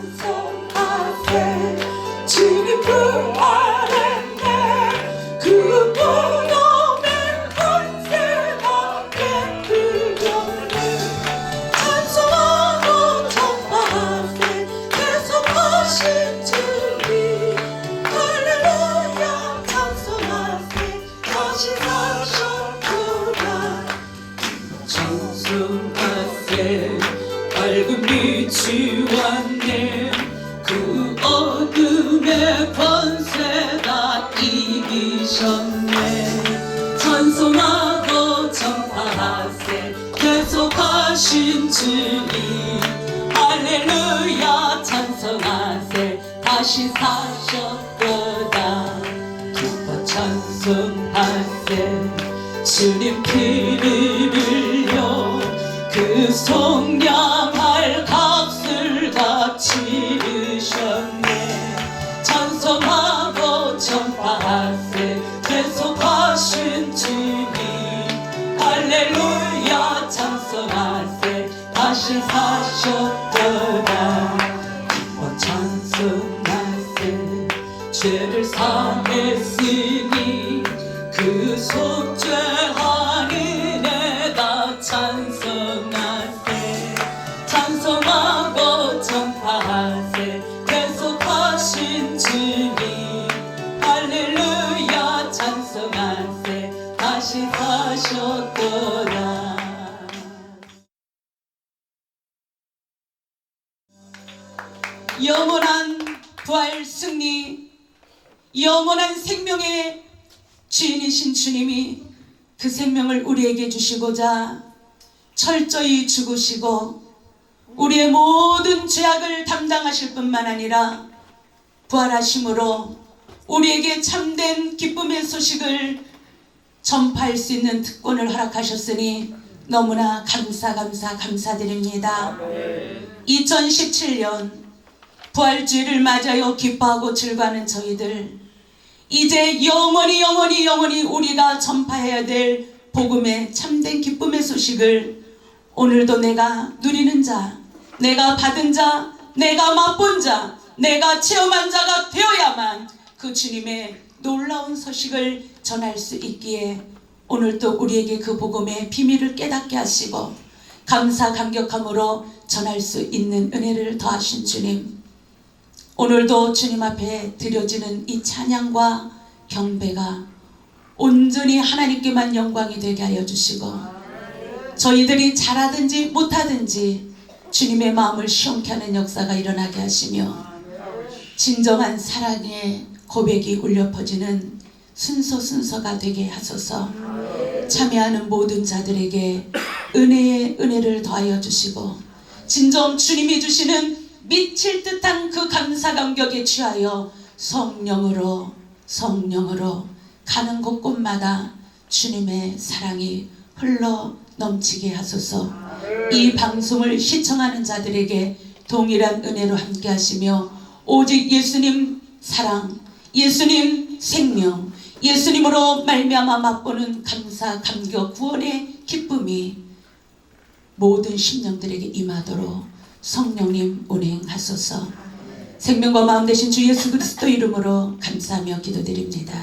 찬송하세. 주님 그 다시 사셨구나. 찬송하세. 밝은 빛이 권세 다 이기셨네. 찬송하고 전파하세. 계속하신 주님. 할렐루야. 찬송하세. 다시 사셨도다. 기뻐 찬송하세. 주님 피를 흘려 그 성량 할렐루야 찬송하세. 다시 사셨도다. 기뻐 찬송하세. 죄를 사했으니 그 속죄 영원한 부활 승리 영원한 생명의 주인이신 주님이 그 생명을 우리에게 주시고자 철저히 죽으시고 우리의 모든 죄악을 담당하실 뿐만 아니라 부활하심으로 우리에게 참된 기쁨의 소식을 전파할 수 있는 특권을 허락하셨으니 너무나 감사 감사 감사드립니다. 2017년 부활주의를 맞아요 기뻐하고 즐거워하는 저희들 이제 영원히 영원히 영원히 우리가 전파해야 될 복음의 참된 기쁨의 소식을 오늘도 내가 누리는 자 내가 받은 자 내가 맛본 자 내가 체험한 자가 되어야만 그 주님의 놀라운 소식을 전할 수 있기에 오늘도 우리에게 그 복음의 비밀을 깨닫게 하시고 감사 감격함으로 전할 수 있는 은혜를 더하신 주님 오늘도 주님 앞에 드려지는 이 찬양과 경배가 온전히 하나님께만 영광이 되게 하여 주시고 저희들이 잘하든지 못하든지 주님의 마음을 시원케 하는 역사가 일어나게 하시며 진정한 사랑의 고백이 울려 퍼지는 순서 순서가 되게 하소서 참여하는 모든 자들에게 은혜의 은혜를 더하여 주시고 진정 주님이 주시는 미칠 듯한 그 감사 감격에 취하여 성령으로 성령으로 가는 곳곳마다 주님의 사랑이 흘러 넘치게 하소서. 이 방송을 시청하는 자들에게 동일한 은혜로 함께 하시며 오직 예수님 사랑 예수님 생명 예수님으로 말미암아 맛보는 감사 감격 구원의 기쁨이 모든 심령들에게 임하도록 성령님 운행하소서. 생명과 마음 되신 주 예수 그리스도 이름으로 감사하며 기도드립니다.